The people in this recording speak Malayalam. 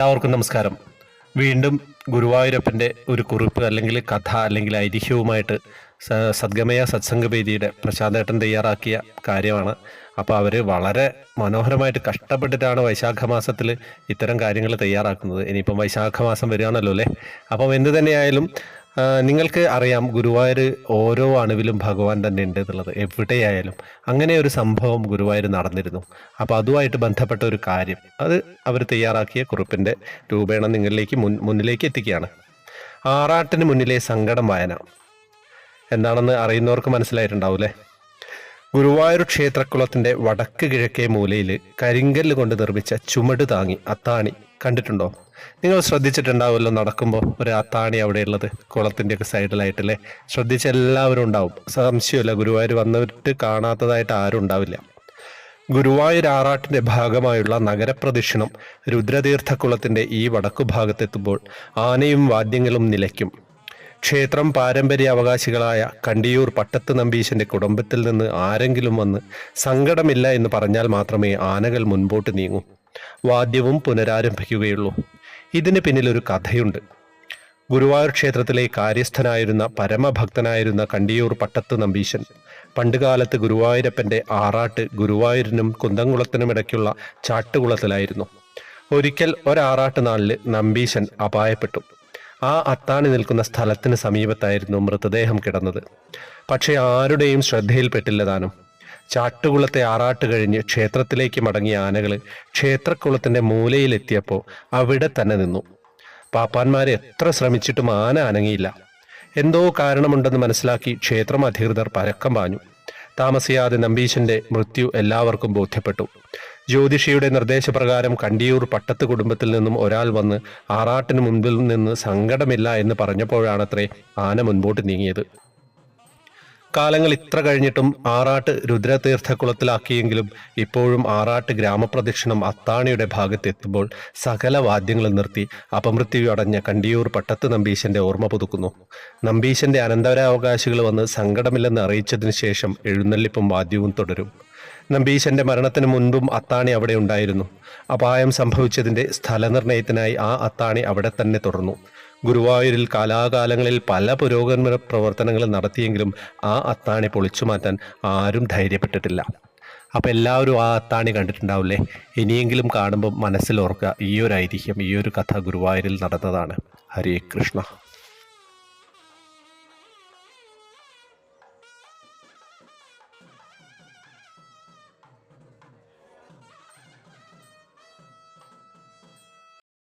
എല്ലാവർക്കും നമസ്കാരം. വീണ്ടും ഗുരുവായൂരപ്പന്റെ ഒരു കുറിപ്പ് അല്ലെങ്കിൽ കഥ അല്ലെങ്കിൽ ഐതിഹ്യവുമായിട്ട് സദ്ഗമയ സത്സംഗവേദിയുടെ പ്രശാന്തേട്ടൻ തയ്യാറാക്കിയ കാര്യമാണ്. അപ്പോൾ അവർ വളരെ മനോഹരമായിട്ട് കഷ്ടപ്പെട്ടിട്ടാണ് വൈശാഖ മാസത്തിൽ ഇത്തരം കാര്യങ്ങൾ തയ്യാറാക്കുന്നത്. ഇനിയിപ്പം വൈശാഖ മാസം വരികയാണല്ലോ അല്ലേ? അപ്പം എന്ത് തന്നെയായാലും നിങ്ങൾക്ക് അറിയാം ഗുരുവായൂർ ഓരോ അണുവിലും ഭഗവാൻ തന്നെ ഉണ്ട് എന്നുള്ളത്. എവിടെയായാലും അങ്ങനെ ഒരു സംഭവം ഗുരുവായൂർ നടന്നിരുന്നു. അപ്പോൾ അതുമായിട്ട് ബന്ധപ്പെട്ട ഒരു കാര്യം. അത് അവർ തയ്യാറാക്കിയ കുറിപ്പിന്റെ രൂപേണ നിങ്ങളിലേക്ക് മുൻ മുന്നിലേക്ക് എത്തിക്കുകയാണ്. ആറാട്ടിന് മുന്നിലെ സങ്കടം വായന. എന്താണെന്ന് അറിയുന്നവർക്ക് മനസ്സിലായിട്ടുണ്ടാവൂലേ ഗുരുവായൂർ ക്ഷേത്രക്കുളത്തിന്റെ വടക്ക് കിഴക്കേ മൂലയിൽ കരിങ്കല്ല് കൊണ്ട് നിർമ്മിച്ച ചുമട് താങ്ങി അത്താണി കണ്ടിട്ടുണ്ടോ? നിങ്ങൾ ശ്രദ്ധിച്ചിട്ടുണ്ടാവുമല്ലോ നടക്കുമ്പോൾ ഒരു അത്താണി അവിടെയുള്ളത് കുളത്തിന്റെ ഒക്കെ സൈഡിലായിട്ടല്ലേ? ശ്രദ്ധിച്ച എല്ലാവരും ഉണ്ടാവും. സംശയമില്ല ഗുരുവായൂർ വന്നിട്ട് കാണാത്തതായിട്ട് ആരും ഉണ്ടാവില്ല. ഗുരുവായൂർ ആറാട്ടിന്റെ ഭാഗമായുള്ള നഗരപ്രദക്ഷിണം രുദ്രതീർത്ഥക്കുളത്തിന്റെ ഈ വടക്കു ഭാഗത്തെത്തുമ്പോൾ ആനയും വാദ്യങ്ങളും നിലയ്ക്കും. ക്ഷേത്രം പാരമ്പര്യ അവകാശികളായ കണ്ടിയൂർ പട്ടത്ത് നമ്പീശന്റെ കുടുംബത്തിൽ നിന്ന് ആരെങ്കിലും വന്ന് സങ്കടമില്ല എന്ന് പറഞ്ഞാൽ മാത്രമേ ആനകൾ മുൻപോട്ട് നീങ്ങൂ. വാദ്യവും പുനരാരംഭിക്കുകയുള്ളൂ. ഇതിന് പിന്നിലൊരു കഥയുണ്ട്. ഗുരുവായൂർ ക്ഷേത്രത്തിലെ കാര്യസ്ഥനായിരുന്ന പരമഭക്തനായിരുന്ന കണ്ടിയൂർ പട്ടത്ത് നമ്പീശൻ പണ്ടുകാലത്ത് ഗുരുവായൂരപ്പന്റെ ആറാട്ട് ഗുരുവായൂരിനും കുന്തംകുളത്തിനും ഇടയ്ക്കുള്ള ചാട്ടുകുളത്തിലായിരുന്നു. ഒരിക്കൽ ഒരാറാട്ട് നാളിൽ നമ്പീശൻ അപായപ്പെട്ടു. ആ അത്താണി നിൽക്കുന്ന സ്ഥലത്തിന് സമീപത്തായിരുന്നു മൃതദേഹം കിടന്നത്. പക്ഷേ ആരുടെയും ശ്രദ്ധയിൽപ്പെട്ടില്ല താനും. ചാട്ടുകുളത്തെ ആറാട്ട് കഴിഞ്ഞ് ക്ഷേത്രത്തിലേക്ക് മടങ്ങിയ ആനകൾ ക്ഷേത്രക്കുളത്തിന്റെ മൂലയിലെത്തിയപ്പോൾ അവിടെ തന്നെ നിന്നു. പാപ്പാന്മാരെ എത്ര ശ്രമിച്ചിട്ടും ആന അനങ്ങിയില്ല. എന്തോ കാരണമുണ്ടെന്ന് മനസ്സിലാക്കി ക്ഷേത്രം അധികൃതർ പരക്കം പാഞ്ഞു. താമസിയാതെ നമ്പീശന്റെ മൃത്യു എല്ലാവർക്കും ബോധ്യപ്പെട്ടു. ജ്യോതിഷിയുടെ നിർദ്ദേശപ്രകാരം കണ്ടിയൂർ പട്ടത്ത് കുടുംബത്തിൽ നിന്നും ഒരാൾ വന്ന് ആറാട്ടിന് മുൻപിൽ നിന്ന് സങ്കടമില്ല എന്ന് പറഞ്ഞപ്പോഴാണത്രേ ആന മുൻപോട്ട് നീങ്ങിയത്. കാലങ്ങൾ ഇത്ര കഴിഞ്ഞിട്ടും ആറാട്ട് രുദ്രതീർത്ഥക്കുളത്തിലാക്കിയെങ്കിലും ഇപ്പോഴും ആറാട്ട് ഗ്രാമപ്രദക്ഷിണം അത്താണിയുടെ ഭാഗത്തെത്തുമ്പോൾ സകല വാദ്യങ്ങളും നിർത്തി അപമൃത്യു അടഞ്ഞ കണ്ടിയൂർ പട്ടത്ത് നമ്പീശന്റെ ഓർമ്മ പുതുക്കുന്നു. നമ്പീശന്റെ അനന്തരാവകാശികൾ വന്ന് സങ്കടമില്ലെന്ന് അറിയിച്ചതിന് ശേഷം എഴുന്നള്ളിപ്പും വാദ്യവും തുടരും. നമ്പീശന്റെ മരണത്തിന് മുൻപും അത്താണി അവിടെ ഉണ്ടായിരുന്നു. അപായം സംഭവിച്ചതിന്റെ സ്ഥലനിർണയത്തിനായി ആ അത്താണി അവിടെ തന്നെ തുടർന്നു. ഗുരുവായൂരിൽ കാലാകാലങ്ങളിൽ പല പുരോഗമന പ്രവർത്തനങ്ങളും നടത്തിയെങ്കിലും ആ അത്താണി പൊളിച്ചു മാറ്റാൻ ആരും ധൈര്യപ്പെട്ടിട്ടില്ല. അപ്പോൾ എല്ലാവരും ആ അത്താണി കണ്ടിട്ടുണ്ടാവില്ലേ? ഇനിയെങ്കിലും കാണുമ്പോൾ മനസ്സിലോർക്കുക ഈ ഒരു ഐതിഹ്യം ഈ ഒരു കഥ ഗുരുവായൂരിൽ നടന്നതാണ്. ഹരേ കൃഷ്ണ.